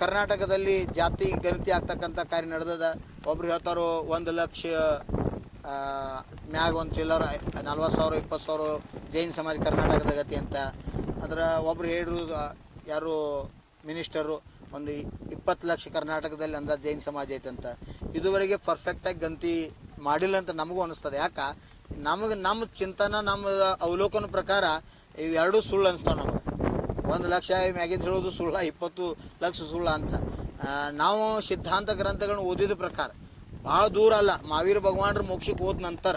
ಕರ್ನಾಟಕದಲ್ಲಿ ಜಾತಿ ಗಣತಿ ಆಗ್ತಕ್ಕಂಥ ಕಾರ್ಯ ನಡೆದದ. ಒಬ್ರು ಹೇಳ್ತಾರೋ, ಒಂದು ಲಕ್ಷ ಮ್ಯಾಗ ಒಂದು ಚಿಲ್ಲರ ನಲ್ವತ್ತು ಸಾವಿರ ಇಪ್ಪತ್ತು ಸಾವಿರ ಜೈನ್ ಸಮಾಜ ಕರ್ನಾಟಕದ ಗತಿ ಅಂತ. ಅದರ ಒಬ್ರು ಹೇಳಿದ್ರು ಯಾರು ಮಿನಿಸ್ಟರು, ಒಂದು ಇಪ್ಪತ್ತು ಲಕ್ಷ ಕರ್ನಾಟಕದಲ್ಲಿ ಅಂದ ಜೈನ್ ಸಮಾಜ ಐತಂತ ಇದುವರೆಗೆ ಪರ್ಫೆಕ್ಟಾಗಿ ಗಂತಿ ಮಾಡಿಲ್ಲ ಅಂತ ನಮಗೂ ಅನಿಸ್ತದೆ. ಯಾಕೆ? ನಮಗೆ ನಮ್ಮ ಚಿಂತನ, ನಮ್ಮ ಅವಲೋಕನ ಪ್ರಕಾರ ಇವೆರಡೂ ಸುಳ್ಳು ಅನಿಸ್ತಾವೆ ನಮಗೆ. ಒಂದು ಲಕ್ಷ ಮ್ಯಾಗಿಂದ ಹೇಳೋದು ಸುಳ್ಳ, ಇಪ್ಪತ್ತು ಲಕ್ಷ ಸುಳ್ಳ ಅಂತ. ನಾವು ಸಿದ್ಧಾಂತ ಗ್ರಂಥಗಳನ್ನ ಓದಿದ ಪ್ರಕಾರ, ಭಾಳ ದೂರ ಅಲ್ಲ. ಮಹಾವೀರ ಭಗವಾನ್ರ ಮೋಕ್ಷಕ್ಕೆ ಹೋದ ನಂತರ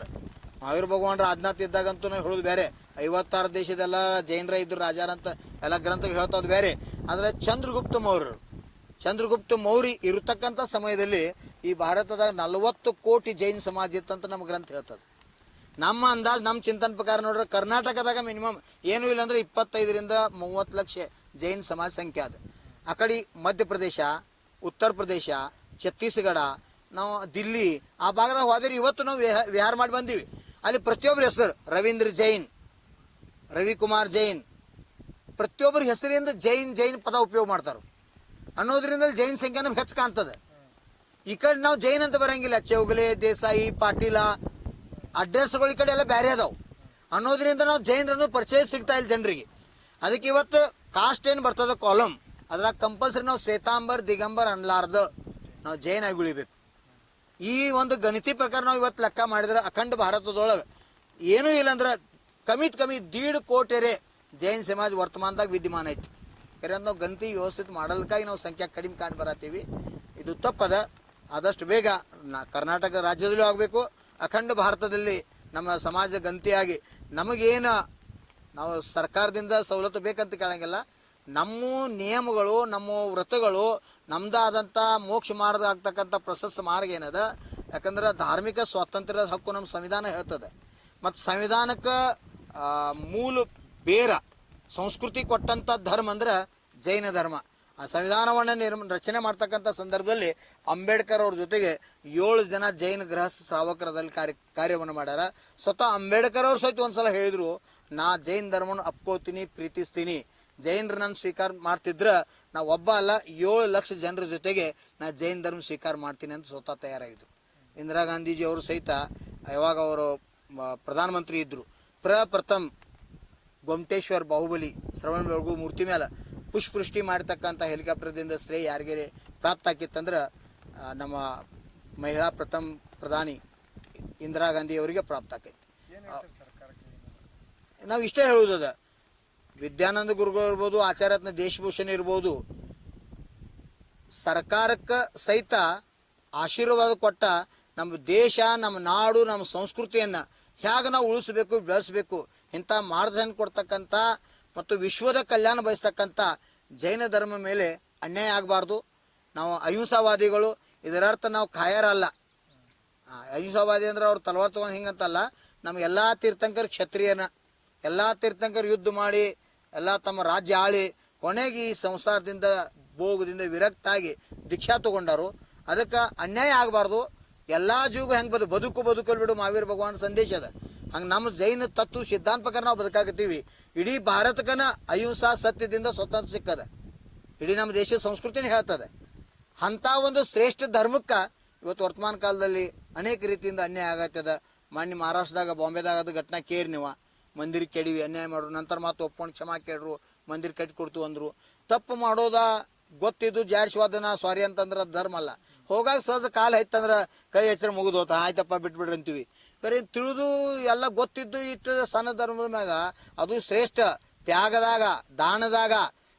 ಮಹಾವೀರ ಭಗವಾನ್ರ ಆಜ್ಞಾತ ಇದ್ದಾಗಂತೂ ಹೇಳೋದು ಬೇರೆ. ಐವತ್ತಾರು ದೇಶದೆಲ್ಲ ಜೈನರ ಇದ್ರು, ರಾಜಾರಂತ ಎಲ್ಲ ಗ್ರಂಥಗಳು ಹೇಳ್ತದ್ದು ಬೇರೆ. ಆದರೆ ಚಂದ್ರಗುಪ್ತ ಮೌರ್ಯರು, ಚಂದ್ರಗುಪ್ತ ಮೌರ್ಯ ಇರತಕ್ಕಂಥ ಸಮಯದಲ್ಲಿ ಈ ಭಾರತದಾಗ ನಲವತ್ತು ಕೋಟಿ ಜೈನ್ ಸಮಾಜ ಇತ್ತಂತ ನಮ್ಮ ಗ್ರಂಥ ಹೇಳ್ತದೆ. ನಮ್ಮ ಅಂದಾಜು, ನಮ್ಮ ಚಿಂತನ ಪ್ರಕಾರ ನೋಡ್ರೆ ಕರ್ನಾಟಕದಾಗ ಮಿನಿಮಮ್ ಏನೂ ಇಲ್ಲ ಅಂದ್ರೆ ಇಪ್ಪತ್ತೈದರಿಂದ ಮೂವತ್ತು ಲಕ್ಷ ಜೈನ್ ಸಮಾಜ ಸಂಖ್ಯೆ ಅದು ಆ ಕಡೆ ಮಧ್ಯಪ್ರದೇಶ, ಉತ್ತರ ಪ್ರದೇಶ, ಛತ್ತೀಸ್ಗಢ, ನಾವು ದಿಲ್ಲಿ, ಆ ಭಾಗದಾಗ ಹೋದ್ರೆ, ಇವತ್ತು ನಾವು ವಿಹ- ವಿಹಾರ ಮಾಡಿ ಬಂದೀವಿ. ಅಲ್ಲಿ ಪ್ರತಿಯೊಬ್ಬರ ಹೆಸರು ರವೀಂದ್ರ ಜೈನ್, ರವಿಕುಮಾರ್ ಜೈನ್ ಪ್ರತಿಯೊಬ್ಬರ ಹೆಸರಿಂದ ಜೈನ್ ಜೈನ್ ಪದ ಉಪಯೋಗ ಮಾಡ್ತಾರೆ. ಅನ್ನೋದ್ರಿಂದ ಜೈನ್ ಸಂಖ್ಯೆನೂ ಹೆಚ್ಚು ಕಾಣ್ತದೆ. ಈ ಕಡೆ ನಾವು ಜೈನ್ ಅಂತ ಬರಂಗಿಲ್ಲ. ಚೌಗಲೆ, ದೇಸಾಯಿ, ಪಾಟೀಲ ಅಡ್ರೆಸ್ಗಳು ಈ ಕಡೆ ಎಲ್ಲ ಬೇರೆ ಅದಾವು. ಅನ್ನೋದ್ರಿಂದ ನಾವು ಜೈನರನ್ನು ಪರಿಚಯ ಸಿಗ್ತಾ ಇಲ್ಲ ಜನರಿಗೆ. ಅದಕ್ಕೆ ಇವತ್ತು ಕಾಸ್ಟ್ ಏನು ಬರ್ತದೆ ಕಾಲಮ್ ಅದ್ರಾಗ ಕಂಪಲ್ಸರಿ ನಾವು ಶ್ವೇತಾಂಬರ್, ದಿಗಂಬರ್ ಅನ್ಲಾರ್ದ ನಾವು ಜೈನ್ ಆಗಿ ಉಳಿಬೇಕು. ಈ ಒಂದು ಗಣಿತಿ ಪ್ರಕಾರ ನಾವು ಇವತ್ತು ಲೆಕ್ಕ ಮಾಡಿದ್ರೆ ಅಖಂಡ ಭಾರತದೊಳಗೆ ಏನೂ ಇಲ್ಲ ಅಂದ್ರೆ ಕಮಿತ್ ಕಮ್ಮಿ ದೀಡ್ ಕೋಟೆರೆ ಜೈನ್ ಸಮಾಜ ವರ್ತಮಾನದಾಗ ವಿದ್ಯಮಾನ ಐತಿ. ಯಾಕಂದ್ರೆ ನಾವು ಗಣತಿ ವ್ಯವಸ್ಥಿತ ಮಾಡಲ್ಕಾಗಿ ನಾವು ಸಂಖ್ಯೆ ಕಡಿಮೆ ಕಾಣ್ ಬರತ್ತೀವಿ ಇದು ತಪ್ಪದ. ಆದಷ್ಟು ಬೇಗ ಕರ್ನಾಟಕ ರಾಜ್ಯದಲ್ಲೂ ಆಗಬೇಕು. ಅಖಂಡ ಭಾರತದಲ್ಲಿ ನಮ್ಮ ಸಮಾಜ ಗಂತಿಯಾಗಿ ನಮಗೇನು ನಾವು ಸರ್ಕಾರದಿಂದ ಸವಲತ್ತು ಬೇಕಂತ ಕೇಳಂಗಿಲ್ಲ. ನಮ್ಮ ನಿಯಮಗಳು, ನಮ್ಮ ವ್ರತಗಳು ನಮ್ಮದಾದಂಥ ಮೋಕ್ಷ ಮಾರ್ಗ ಆಗ್ತಕ್ಕಂಥ ಪ್ರಶಸ್ತ ಮಾರ್ಗ ಏನದ? ಯಾಕಂದ್ರೆ ಧಾರ್ಮಿಕ ಸ್ವಾತಂತ್ರ್ಯದ ಹಕ್ಕು ನಮ್ಮ ಸಂವಿಧಾನ ಹೇಳ್ತದೆ. ಮತ್ತು ಸಂವಿಧಾನಕ್ಕೆ ಮೂಲ ಬೇರ, ಸಂಸ್ಕೃತಿ ಕೊಟ್ಟಂಥ ಧರ್ಮ ಅಂದ್ರೆ ಜೈನ ಧರ್ಮ. ಆ ಸಂವಿಧಾನವನ್ನು ನಿರ್ಮ, ರಚನೆ ಮಾಡ್ತಕ್ಕಂಥ ಸಂದರ್ಭದಲ್ಲಿ ಅಂಬೇಡ್ಕರ್ ಅವ್ರ ಜೊತೆಗೆ ಏಳು ಜನ ಜೈನ ಗೃಹಸ್ಥ ಶ್ರಾವಕರದಲ್ಲಿ ಕಾರ್ಯ, ಕಾರ್ಯವನ್ನು ಮಾಡ್ಯಾರ. ಸ್ವತಃ ಅಂಬೇಡ್ಕರ್ ಅವ್ರು ಸಹಿತ ಒಂದ್ಸಲ ಹೇಳಿದ್ರು, ನಾ ಜೈನ್ ಧರ್ಮವನ್ನು ಅಪ್ಕೋತೀನಿ, ಪ್ರೀತಿಸ್ತೀನಿ. ಜೈನರು ನನ್ನ ಸ್ವೀಕಾರ ಮಾಡ್ತಿದ್ರ ನಾ ಒಬ್ಬ ಅಲ್ಲ, ಏಳು ಲಕ್ಷ ಜನರ ಜೊತೆಗೆ ನಾ ಜೈನ್ ಧರ್ಮ ಸ್ವೀಕಾರ ಮಾಡ್ತೀನಿ ಅಂತ ಸ್ವತಃ ತಯಾರಾಗಿದ್ರು. ಇಂದಿರಾ ಗಾಂಧೀಜಿ ಅವರು ಸಹಿತ ಯಾವಾಗ ಅವರು ಪ್ರಧಾನಮಂತ್ರಿ ಇದ್ದರು ಪ್ರಪ್ರಥಮ್ ಗೊಮಟೇಶ್ವರ್ ಬಾಹುಬಲಿ, ಶ್ರವಣ ಬೆಳಗು ಮೂರ್ತಿ ಮೇಲೆ ಪುಷ್ಪವೃಷ್ಟಿ ಮಾಡತಕ್ಕಂಥ ಹೆಲಿಕಾಪ್ಟರ್ದಿಂದ ಶ್ರೇಯ ಯಾರಿಗೆ ಪ್ರಾಪ್ತ ಆಕಿತ್ತಂದ್ರೆ ನಮ್ಮ ಮಹಿಳಾ ಪ್ರಥಮ ಪ್ರಧಾನಿ ಇಂದಿರಾ ಗಾಂಧಿ ಅವರಿಗೆ ಪ್ರಾಪ್ತ ಆಕೈತಿ ನಾವು ಇಷ್ಟೇ ಹೇಳುವುದದ ವಿದ್ಯಾನಂದ ಗುರುಗಳು ಇರ್ಬೋದು ಆಚಾರ್ಯತ್ನ ದೇಶಭೂಷಣ ಇರ್ಬೋದು ಸರ್ಕಾರಕ್ಕೆ ಸಹಿತ ಆಶೀರ್ವಾದ ಕೊಟ್ಟ ನಮ್ಮ ದೇಶ ನಮ್ಮ ನಾಡು ನಮ್ಮ ಸಂಸ್ಕೃತಿಯನ್ನು ಹೇಗೆ ನಾವು ಉಳಿಸ್ಬೇಕು ಬೆಳೆಸಬೇಕು ಇಂಥ ಮಾರ್ಗದರ್ಶನ ಕೊಡ್ತಕ್ಕಂಥ ಮತ್ತು ವಿಶ್ವದ ಕಲ್ಯಾಣ ಬಯಸ್ತಕ್ಕಂಥ ಜೈನ ಧರ್ಮ ಮೇಲೆ ಅನ್ಯಾಯ ಆಗಬಾರ್ದು. ನಾವು ಅಹಿಂಸಾವಾದಿಗಳು, ಇದರರ್ಥ ನಾವು ಕಾಯರಲ್ಲ ಅಹಿಂಸಾವಾದಿ ಅಂದ್ರೆ ಅವ್ರು ತಲವಾರ್ ತೊಗೊಂಡು ಹಿಂಗಂತಲ್ಲ ನಮ್ಮ ಎಲ್ಲ ತೀರ್ಥಂಕರ್ ಕ್ಷತ್ರಿಯನ, ಎಲ್ಲ ತೀರ್ಥಂಕರ್ ಯುದ್ಧ ಮಾಡಿ, ಎಲ್ಲ ತಮ್ಮ ರಾಜ್ಯ ಆಳಿ, ಕೊನೆಗೆ ಈ ಸಂಸಾರದಿಂದ, ಭೋಗದಿಂದ ವಿರಕ್ತಾಗಿ ದೀಕ್ಷಾ ತಗೊಂಡರು. ಅದಕ್ಕೆ ಅನ್ಯಾಯ ಆಗಬಾರ್ದು. ಎಲ್ಲ ಜೀವಗೂ ಹೆಂಗೆ ಬದು, ಬದುಕು ಬದುಕಲ್ ಬಿಡು ಮಾವೀರ ಭಗವಾನ್ ಸಂದೇಶ ಅದ. ಹಂಗೆ ನಮ್ಮ ಜೈನ ತತ್ವ ಸಿದ್ಧಾಂತ ಪ್ರಕಾರ ನಾವು ಬದುಕಾಗತ್ತೀವಿ ಇಡೀ ಭಾರತಕ್ಕನ ಅಹಿಂಸಾ ಸತ್ಯದಿಂದ ಸ್ವತಂತ್ರ ಸಿಕ್ಕದ. ಇಡೀ ನಮ್ಮ ದೇಶದ ಸಂಸ್ಕೃತಿನ ಹೇಳ್ತದೆ. ಅಂಥ ಒಂದು ಶ್ರೇಷ್ಠ ಧರ್ಮಕ್ಕೆ ಇವತ್ತು ವರ್ತಮಾನ ಕಾಲದಲ್ಲಿ ಅನೇಕ ರೀತಿಯಿಂದ ಅನ್ಯಾಯ ಆಗತ್ತದ. ಮಾನ್ಯ ಮಹಾರಾಷ್ಟ್ರದಾಗ, ಬಾಂಬೆದಾಗ ಅದು ಘಟನೆ ಕೇರಿ ನೀವು. ಮಂದಿರ ಕೆಡಿವಿ, ಅನ್ಯಾಯ ಮಾಡ್ರು, ನಂತರ ಮಾತು ಒಪ್ಕೊಂಡು ಕ್ಷಮಾ ಕೇಳ್ರು, ಮಂದಿರ ಕಟ್ಟಿ ಕೊಡ್ತು ಅಂದ್ರು. ತಪ್ಪು ಮಾಡೋದ ಗೊತ್ತಿದ್ದು ಜಾಡ್ಸ್ವಾದನ ಸಾರಿ ಅಂತಂದ್ರೆ ಧರ್ಮ ಅಲ್ಲ. ಹೋಗಾಗ ಸಹಜ ಕಾಲ ಐತಂದ್ರೆ ಕೈ ಎಚ್ಚರ ಮುಗಿದೋತ ಆಯ್ತಪ್ಪ, ಬಿಟ್ಬಿಡ್ರಿ ಅಂತೀವಿ. ಬರೀ ತಿಳಿದು ಎಲ್ಲ ಗೊತ್ತಿದ್ದು ಇತ್ತು ಸಣ್ಣ ಧರ್ಮದ ಮ್ಯಾಗ. ಅದು ಶ್ರೇಷ್ಠ. ತ್ಯಾಗದಾಗ, ದಾನದಾಗ,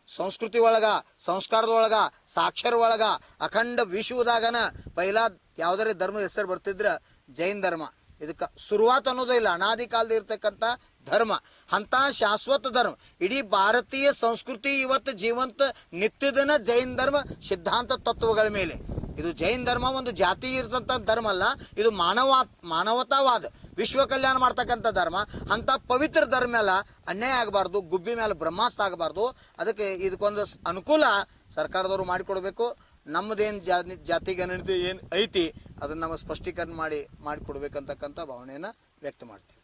ಸಂಸ್ಕೃತಿ ಒಳಗ, ಸಂಸ್ಕಾರದ ಒಳಗ, ಸಾಕ್ಷರ ಒಳಗ, ಅಖಂಡ ವಿಶ್ವದಾಗನ ಪೈಲಾ ಯಾವ್ದಾರ ಧರ್ಮ ಹೆಸರು ಬರ್ತಿದ್ರ ಜೈನ್ ಧರ್ಮ. ಇದಕ್ಕೆ ಶುರುವಾತ್ ಅನ್ನೋದೇ ಇಲ್ಲ. ಅನಾದಿ ಕಾಲದ ಇರ್ತಕ್ಕಂಥ ಧರ್ಮ. ಅಂತ ಶಾಶ್ವತ ಧರ್ಮ. ಇಡೀ ಭಾರತೀಯ ಸಂಸ್ಕೃತಿ ಇವತ್ತು ಜೀವಂತ ನಿತ್ಯದನ ಜೈನ್ ಧರ್ಮ ಸಿದ್ಧಾಂತ ತತ್ವಗಳ ಮೇಲೆ. ಇದು ಜೈನ್ ಧರ್ಮ ಒಂದು ಜಾತಿ ಇರ್ತಂಥ ಧರ್ಮ ಅಲ್ಲ, ಇದು ಮಾನವ ಮಾನವತಾವಾದ, ವಿಶ್ವ ಕಲ್ಯಾಣ ಮಾಡ್ತಕ್ಕಂಥ ಧರ್ಮ ಅಂತ ಪವಿತ್ರ ಧರ್ಮ ಮೇಲೆ ಅನ್ಯಾಯ ಆಗಬಾರ್ದು, ಗುಬ್ಬಿ ಮೇಲೆ ಬ್ರಹ್ಮಾಸ್ತ್ರ ಆಗಬಾರ್ದು. ಅದಕ್ಕೆ ಇದಕ್ಕೊಂದು ಅನುಕೂಲ ಸರ್ಕಾರದವರು ಮಾಡಿಕೊಡ್ಬೇಕು. ನಮ್ಮದೇನು ಜಾತಿ ಗಣತಿ ಏನು ಐತಿ, ಅದನ್ನು ನಾವು ಸ್ಪಷ್ಟೀಕರಣ ಮಾಡಿ, ಮಾಡಿಕೊಡ್ಬೇಕಂತಕ್ಕಂಥ ಭಾವನೆಯನ್ನು ವ್ಯಕ್ತ ಮಾಡ್ತೀವಿ.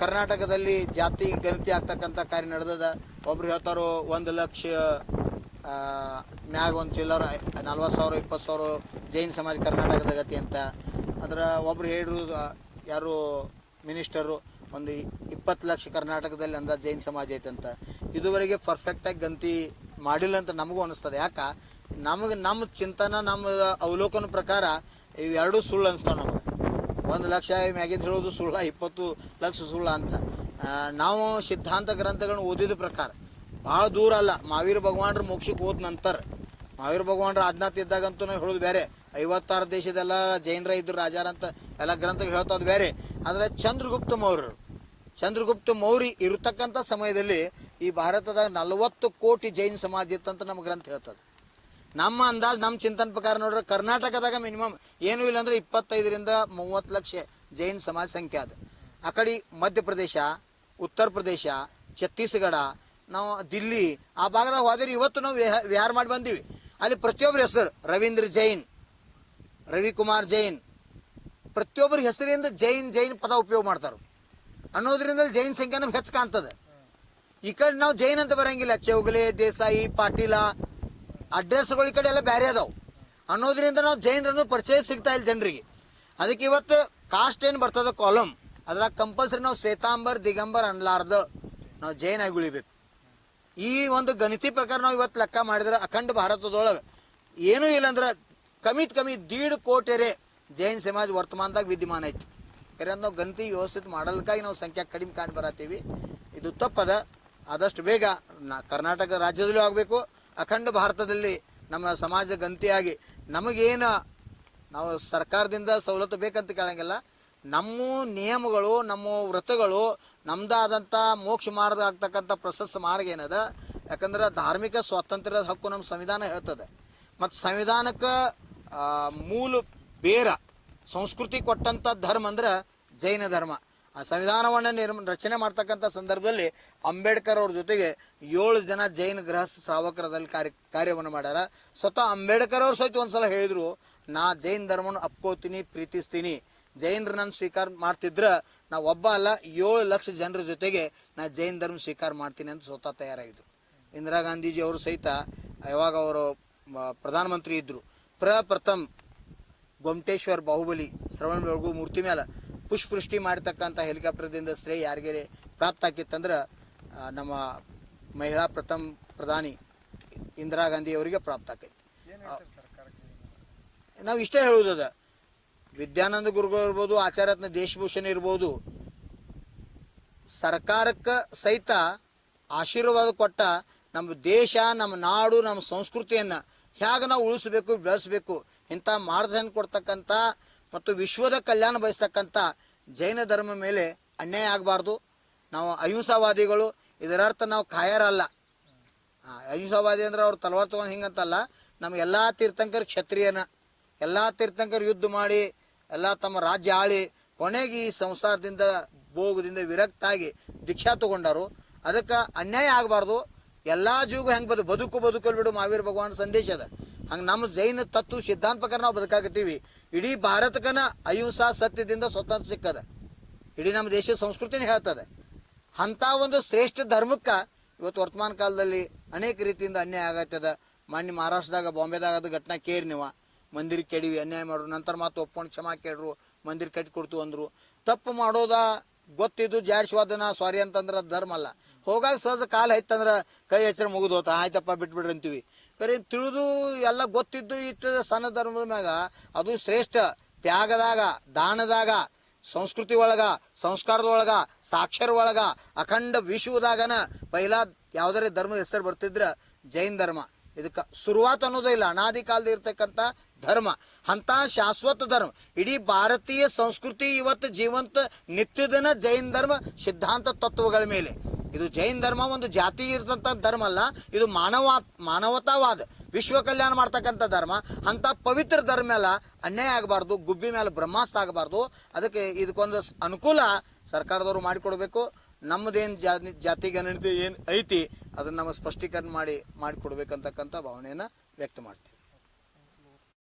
ಕರ್ನಾಟಕದಲ್ಲಿ ಜಾತಿ ಗಣತಿ ಆಗ್ತಕ್ಕಂಥ ಕಾರ್ಯ ನಡೆದದ. ಒಬ್ರು ಹೇಳ್ತಾರೋ, ಒಂದು ಲಕ್ಷ ಮ್ಯಾಗ ಒಂದು ಚಿಲ್ಲರ್ ನಲ್ವತ್ತು ಸಾವಿರ ಇಪ್ಪತ್ತು ಸಾವಿರ ಜೈನ್ ಸಮಾಜ ಕರ್ನಾಟಕದ ಗತಿ ಅಂತ. ಅದರ ಒಬ್ರು ಹೇಳಿದ್ರು ಯಾರು ಮಿನಿಸ್ಟರು, ಒಂದು ಇಪ್ಪತ್ತು ಲಕ್ಷ ಕರ್ನಾಟಕದಲ್ಲಿ ಅಂದ ಜೈನ್ ಸಮಾಜ ಐತಂತ ಇದುವರೆಗೆ ಪರ್ಫೆಕ್ಟಾಗಿ ಗಂತಿ ಮಾಡಿಲ್ಲ ಅಂತ ನಮಗೂ ಅನಿಸ್ತದೆ. ಯಾಕೆ? ನಮಗೆ ನಮ್ಮ ಚಿಂತನ ನಮ್ಮ ಅವಲೋಕನ ಪ್ರಕಾರ ಇವೆರಡೂ ಸುಳ್ಳು ಅನಿಸ್ತಾವೆ ನಮಗೆ. ಒಂದು ಲಕ್ಷ ಮ್ಯಾಗಿಂದ ಹೇಳೋದು ಸುಳ್ಳ, ಇಪ್ಪತ್ತು ಲಕ್ಷ ಸುಳ್ಳ ಅಂತ. ನಾವು ಸಿದ್ಧಾಂತ ಗ್ರಂಥಗಳನ್ನ ಓದಿದ ಪ್ರಕಾರ ಭಾಳ ದೂರ ಅಲ್ಲ. ಮಹಾವೀರ ಭಗವಾನ್ರ ಮೋಕ್ಷಕ್ಕೆ ಹೋದ ನಂತರ. ಮಹಾವೀರ ಭಗವಾನ್ರ ಆಜ್ಞಾತ ಇದ್ದಾಗಂತೂ ನಾವು ಹೇಳೋದು ಬೇರೆ. ಐವತ್ತಾರು ದೇಶದೆಲ್ಲ ಜೈನರ ಇದ್ರು ರಾಜಾರಂತ ಎಲ್ಲ ಗ್ರಂಥಗಳು ಹೇಳ್ತಾವ್ ಬೇರೆ. ಆದರೆ ಚಂದ್ರಗುಪ್ತ ಮೌರ್ಯರು, ಚಂದ್ರಗುಪ್ತ ಮೌರ್ಯ ಇರತಕ್ಕಂಥ ಸಮಯದಲ್ಲಿ ಈ ಭಾರತದಾಗ ನಲವತ್ತು ಕೋಟಿ ಜೈನ್ ಸಮಾಜ ಇತ್ತಂತ ನಮ್ಮ ಗ್ರಂಥ ಹೇಳ್ತದೆ ನಮ್ಮ ಅಂದಾಜು, ನಮ್ಮ ಚಿಂತನ ಪ್ರಕಾರ ನೋಡ್ರೆ ಕರ್ನಾಟಕದಾಗ ಮಿನಿಮಮ್ ಏನೂ ಇಲ್ಲ ಅಂದ್ರೆ ಇಪ್ಪತ್ತೈದರಿಂದ ಮೂವತ್ತು ಲಕ್ಷ ಜೈನ್ ಸಮಾಜ ಸಂಖ್ಯೆ ಅದು ಆ ಕಡೆ ಮಧ್ಯಪ್ರದೇಶ ಉತ್ತರ ಪ್ರದೇಶ ಛತ್ತೀಸ್ಗಢ ನಾವು ದಿಲ್ಲಿ, ಆ ಭಾಗದಾಗ ಹೋದ್ರೆ ಇವತ್ತು ನಾವು ವಿಹ- ವಿಹಾರ ಮಾಡಿ ಬಂದೀವಿ. ಅಲ್ಲಿ ಪ್ರತಿಯೊಬ್ಬರ ಹೆಸರು, ರವೀಂದ್ರ ಜೈನ್, ರವಿಕುಮಾರ್ ಜೈನ್. ಪ್ರತಿಯೊಬ್ಬರ ಹೆಸರಿಂದ ಜೈನ್ ಜೈನ್ ಪದ ಉಪಯೋಗ ಮಾಡ್ತಾರೆ. ಅನ್ನೋದ್ರಿಂದ ಜೈನ್ ಸಂಖ್ಯೆ ನಮ್ಗೆ ಹೆಚ್ಚು ಕಾಣ್ತದೆ. ಈ ಕಡೆ ನಾವು ಜೈನ್ ಅಂತ ಬರಂಗಿಲ್ಲ. ಚೌಗಲೆ, ದೇಸಾಯಿ, ಪಾಟೀಲ, ಅಡ್ರೆಸ್ಗಳು ಈ ಕಡೆ ಎಲ್ಲ ಬೇರೆ ಅದಾವು. ಅನ್ನೋದ್ರಿಂದ ನಾವು ಜೈನರನ್ನು ಪರಿಚಯ ಸಿಗ್ತಾ ಇಲ್ಲ ಜನರಿಗೆ. ಅದಕ್ಕೆ ಇವತ್ತು ಕಾಸ್ಟ್ ಏನು ಬರ್ತದೆ ಕಾಲಮ್ ಅದ್ರಾಗ ಕಂಪಲ್ಸರಿ ನಾವು ಶ್ವೇತಾಂಬರ್, ದಿಗಂಬರ್ ಅನ್ಲಾರ್ದ ನಾವು ಜೈನ್ ಆಗಿ ಉಳಿಬೇಕು. ಈ ಒಂದು ಗಣಿತಿ ಪ್ರಕಾರ ನಾವು ಇವತ್ತು ಲೆಕ್ಕ ಮಾಡಿದ್ರೆ ಅಖಂಡ ಭಾರತದೊಳಗೆ ಏನೂ ಇಲ್ಲ ಅಂದ್ರೆ ಕಮಿತ್ ಕಮ್ಮಿ ದೀಡ್ ಕೋಟೆರೆ ಜೈನ್ ಸಮಾಜ ವರ್ತಮಾನದಾಗ ವಿದ್ಯಮಾನ ಐತಿ. ಯಾಕಂದ್ರೆ ನಾವು ಗಣತಿ ವ್ಯವಸ್ಥಿತ ಮಾಡಲ್ಕಾಗಿ ನಾವು ಸಂಖ್ಯೆ ಕಡಿಮೆ ಕಾಣ್ ಬರತ್ತೀವಿ. ಇದು ತಪ್ಪದ. ಆದಷ್ಟು ಬೇಗ ಕರ್ನಾಟಕ ರಾಜ್ಯದಲ್ಲೂ ಆಗಬೇಕು. ಅಖಂಡ ಭಾರತದಲ್ಲಿ ನಮ್ಮ ಸಮಾಜ ಗಂತಿಯಾಗಿ ನಮಗೇನು ನಾವು ಸರ್ಕಾರದಿಂದ ಸವಲತ್ತು ಬೇಕಂತ ಕೇಳಂಗಿಲ್ಲ. ನಮ್ಮ ನಿಯಮಗಳು, ನಮ್ಮ ವ್ರತಗಳು ನಮ್ಮದಾದಂಥ ಮೋಕ್ಷ ಮಾರ್ಗ ಆಗ್ತಕ್ಕಂಥ ಪ್ರಶಸ್ತ ಮಾರ್ಗ ಏನದ? ಯಾಕಂದ್ರೆ ಧಾರ್ಮಿಕ ಸ್ವಾತಂತ್ರ್ಯದ ಹಕ್ಕು ನಮ್ಮ ಸಂವಿಧಾನ ಹೇಳ್ತದೆ. ಮತ್ತು ಸಂವಿಧಾನಕ್ಕೆ ಮೂಲ ಬೇರ, ಸಂಸ್ಕೃತಿ ಕೊಟ್ಟಂಥ ಧರ್ಮ ಅಂದ್ರೆ ಜೈನ ಧರ್ಮ. ಆ ಸಂವಿಧಾನವನ್ನು ನಿರ್ಮ, ರಚನೆ ಮಾಡ್ತಕ್ಕಂಥ ಸಂದರ್ಭದಲ್ಲಿ ಅಂಬೇಡ್ಕರ್ ಅವ್ರ ಜೊತೆಗೆ ಏಳು ಜನ ಜೈನ ಗೃಹಸ್ಥ ಶ್ರಾವಕರದಲ್ಲಿ ಕಾರ್ಯ, ಕಾರ್ಯವನ್ನು ಮಾಡ್ಯಾರ. ಸ್ವತಃ ಅಂಬೇಡ್ಕರ್ ಅವ್ರು ಸಹಿತ ಒಂದ್ಸಲ ಹೇಳಿದ್ರು, ನಾ ಜೈನ್ ಧರ್ಮವನ್ನು ಅಪ್ಕೋತೀನಿ, ಪ್ರೀತಿಸ್ತೀನಿ. ಜೈನರು ನಾನು ಸ್ವೀಕಾರ ಮಾಡ್ತಿದ್ರ ನಾ ಒಬ್ಬ ಅಲ್ಲ ಏಳು ಲಕ್ಷ ಜನರ ಜೊತೆಗೆ ನಾ ಜೈನ್ ಧರ್ಮ ಸ್ವೀಕಾರ ಮಾಡ್ತೀನಿ ಅಂತ ಸ್ವತಃ ತಯಾರಾಗಿದ್ರು. ಇಂದಿರಾ ಗಾಂಧೀಜಿ ಅವರು ಸಹಿತ ಯಾವಾಗ ಅವರು ಪ್ರಧಾನಮಂತ್ರಿ ಇದ್ದರು ಪ್ರಪ್ರಥಮ್ ಗೊಮಟೇಶ್ವರ್ ಬಾಹುಬಲಿ ಶ್ರವಣ ಬೆಳಗು ಮೂರ್ತಿ ಮೇಲೆ ಪುಷ್ಪೃಷ್ಟಿ ಮಾಡ್ತಕ್ಕಂಥ ಹೆಲಿಕಾಪ್ಟರ್ದಿಂದ ಶ್ರೇಯ ಯಾರಿಗೆ ಪ್ರಾಪ್ತ ಆಕಿತ್ತಂದ್ರೆ ನಮ್ಮ ಮಹಿಳಾ ಪ್ರಥಮ ಪ್ರಧಾನಿ ಇಂದಿರಾ ಗಾಂಧಿ ಅವರಿಗೆ ಪ್ರಾಪ್ತ ಆಕೈತಿ. ನಾವು ಇಷ್ಟೇ ಹೇಳುವುದದ ವಿದ್ಯಾನಂದ ಗುರುಗಳು ಇರ್ಬೋದು ಆಚಾರ್ಯತ್ನ ದೇಶಭೂಷಣ ಇರ್ಬೋದು, ಸರ್ಕಾರಕ್ಕೆ ಸಹಿತ ಆಶೀರ್ವಾದ ಕೊಟ್ಟ ನಮ್ಮ ದೇಶ, ನಮ್ಮ ನಾಡು, ನಮ್ಮ ಸಂಸ್ಕೃತಿಯನ್ನು ಹೇಗೆ ನಾವು ಉಳಿಸ್ಬೇಕು, ಬೆಳೆಸಬೇಕು, ಇಂಥ ಮಾರ್ಗದರ್ಶನ ಕೊಡ್ತಕ್ಕಂಥ ಮತ್ತು ವಿಶ್ವದ ಕಲ್ಯಾಣ ಬಯಸ್ತಕ್ಕಂಥ ಜೈನ ಧರ್ಮ ಮೇಲೆ ಅನ್ಯಾಯ ಆಗಬಾರ್ದು. ನಾವು ಅಹಿಂಸಾವಾದಿಗಳು, ಇದರರ್ಥ ನಾವು ಕಾಯರಲ್ಲ ಅಹಿಂಸಾವಾದಿ ಅಂದ್ರೆ ಅವ್ರು ತಲವಾರ್ ತೊಗೊಂಡು ಹಿಂಗಂತಲ್ಲ ನಮ್ಮ ಎಲ್ಲ ತೀರ್ಥಂಕರ್ ಕ್ಷತ್ರಿಯನ, ಎಲ್ಲ ತೀರ್ಥಂಕರ್ ಯುದ್ಧ ಮಾಡಿ ಎಲ್ಲ ತಮ್ಮ ರಾಜ್ಯ ಆಳಿ ಕೊನೆಗೆ ಈ ಸಂಸಾರದಿಂದ ಭೋಗದಿಂದ ವಿರಕ್ತಾಗಿ ದೀಕ್ಷಾ ತಗೊಂಡರು. ಅದಕ್ಕೆ ಅನ್ಯಾಯ ಆಗಬಾರ್ದು. ಎಲ್ಲ ಜೀವಗೂ ಹೆಂಗೆ ಬದು, ಬದುಕು ಬದುಕಲ್ ಬಿಡು ಮಹಾವೀರ ಭಗವಾನ್ ಸಂದೇಶ ಅದ. ಹಂಗೆ ನಮ್ಮ ಜೈನ ತತ್ವ ಸಿದ್ಧಾಂತ ಪ್ರಕಾರ ನಾವು ಬದುಕಾಕತ್ತೀವಿ. ಇಡೀ ಭಾರತಕ್ಕನ ಅಹಿಂಸಾ ಸತ್ಯದಿಂದ ಸ್ವತಂತ್ರ ಸಿಕ್ಕದ. ಇಡೀ ನಮ್ಮ ದೇಶದ ಸಂಸ್ಕೃತಿನೇ ಹೇಳ್ತದೆ. ಅಂಥ ಒಂದು ಶ್ರೇಷ್ಠ ಧರ್ಮಕ್ಕೆ ಇವತ್ತು ವರ್ತಮಾನ ಕಾಲದಲ್ಲಿ ಅನೇಕ ರೀತಿಯಿಂದ ಅನ್ಯಾಯ ಆಗತ್ತದ. ಮಾನ್ಯ ಮಹಾರಾಷ್ಟ್ರದಾಗ, ಬಾಂಬೆದಾಗ ಅದು ಘಟನಾ ಕೇರಿ ನೀವು. ಮಂದಿರ ಕೆಡಿವಿ ಅನ್ಯಾಯ ಮಾಡ್ರು, ನಂತರ ಮಾತು ಒಪ್ಕೊಂಡು ಕ್ಷಮಾ ಕೇಳ್ರು, ಮಂದಿರ ಕಟ್ಟಿ ಕೊಡ್ತು ಅಂದರು. ತಪ್ಪು ಮಾಡೋದ ಗೊತ್ತಿದ್ದು ಜಾಡ್ಸ್ವಾದನ ಸಾರಿ ಅಂತಂದ್ರೆ ಧರ್ಮ ಅಲ್ಲ. ಹೋಗಾಗ ಸಹಜ ಕಾಲ ಐತಂದ್ರೆ ಕೈ ಹೆಚ್ಚರ ಮುಗಿದು ಹೋತ, ಆಯ್ತಪ್ಪ, ಬಿಟ್ಬಿಡ್ರಿ ಅಂತೀವಿ. ಬರೀ ತಿಳಿದು ಎಲ್ಲ ಗೊತ್ತಿದ್ದು ಇಟ್ಟು ಸಣ್ಣ ಧರ್ಮದ ಮ್ಯಾಗ, ಅದು ಶ್ರೇಷ್ಠ. ತ್ಯಾಗದಾಗ, ದಾನದಾಗ, ಸಂಸ್ಕೃತಿ ಒಳಗ ಸಂಸ್ಕಾರದೊಳಗ ಸಾಕ್ಷರ ಒಳಗ, ಅಖಂಡ ವಿಶ್ವದಾಗನ ಪೈಲಾ ಯಾವ್ದಾರ ಧರ್ಮ ಹೆಸರು ಬರ್ತಿದ್ರ ಜೈನ್ ಧರ್ಮ. ಇದಕ್ಕೆ ಶುರುವಾತ್ ಅನ್ನೋದೇ ಇಲ್ಲ, ಅನಾದಿ ಕಾಲದ ಇರ್ತಕ್ಕಂಥ ಧರ್ಮ. ಅಂತ ಶಾಶ್ವತ ಧರ್ಮ. ಇಡೀ ಭಾರತೀಯ ಸಂಸ್ಕೃತಿ ಇವತ್ತು ಜೀವಂತ ನಿತ್ಯದಿನ ಜೈನ್ ಧರ್ಮ, ಸಿದ್ಧಾಂತ ತತ್ವಗಳ ಮೇಲೆ. ಇದು ಜೈನ್ ಧರ್ಮ ಒಂದು ಜಾತಿ ಇರ್ತಂಥ ಧರ್ಮ ಅಲ್ಲ, ಇದು ಮಾನವ ಮಾನವತಾವಾದ, ವಿಶ್ವ ಕಲ್ಯಾಣ ಮಾಡ್ತಕ್ಕಂಥ ಧರ್ಮ. ಅಂತ ಪವಿತ್ರ ಧರ್ಮ ಮೇಲೆ ಅನ್ಯಾಯ ಆಗಬಾರ್ದು, ಗುಬ್ಬಿ ಮೇಲೆ ಬ್ರಹ್ಮಾಸ್ತ್ರ ಆಗಬಾರ್ದು. ಅದಕ್ಕೆ ಇದಕ್ಕೊಂದು ಅನುಕೂಲ ಸರ್ಕಾರದವರು ಮಾಡಿಕೊಡ್ಬೇಕು. ನಮ್ಮದೇನು ಜಾತಿ ಗಣತಿ ಏನು ಐತಿ ಅದನ್ನು ನಮ್ಮ ಸ್ಪಷ್ಟೀಕರಣ ಮಾಡಿ ಮಾಡಿಕೊಡ್ಬೇಕಂತಕ್ಕಂಥ ಭಾವನೆಯನ್ನು ವ್ಯಕ್ತ ಮಾಡ್ತೀವಿ.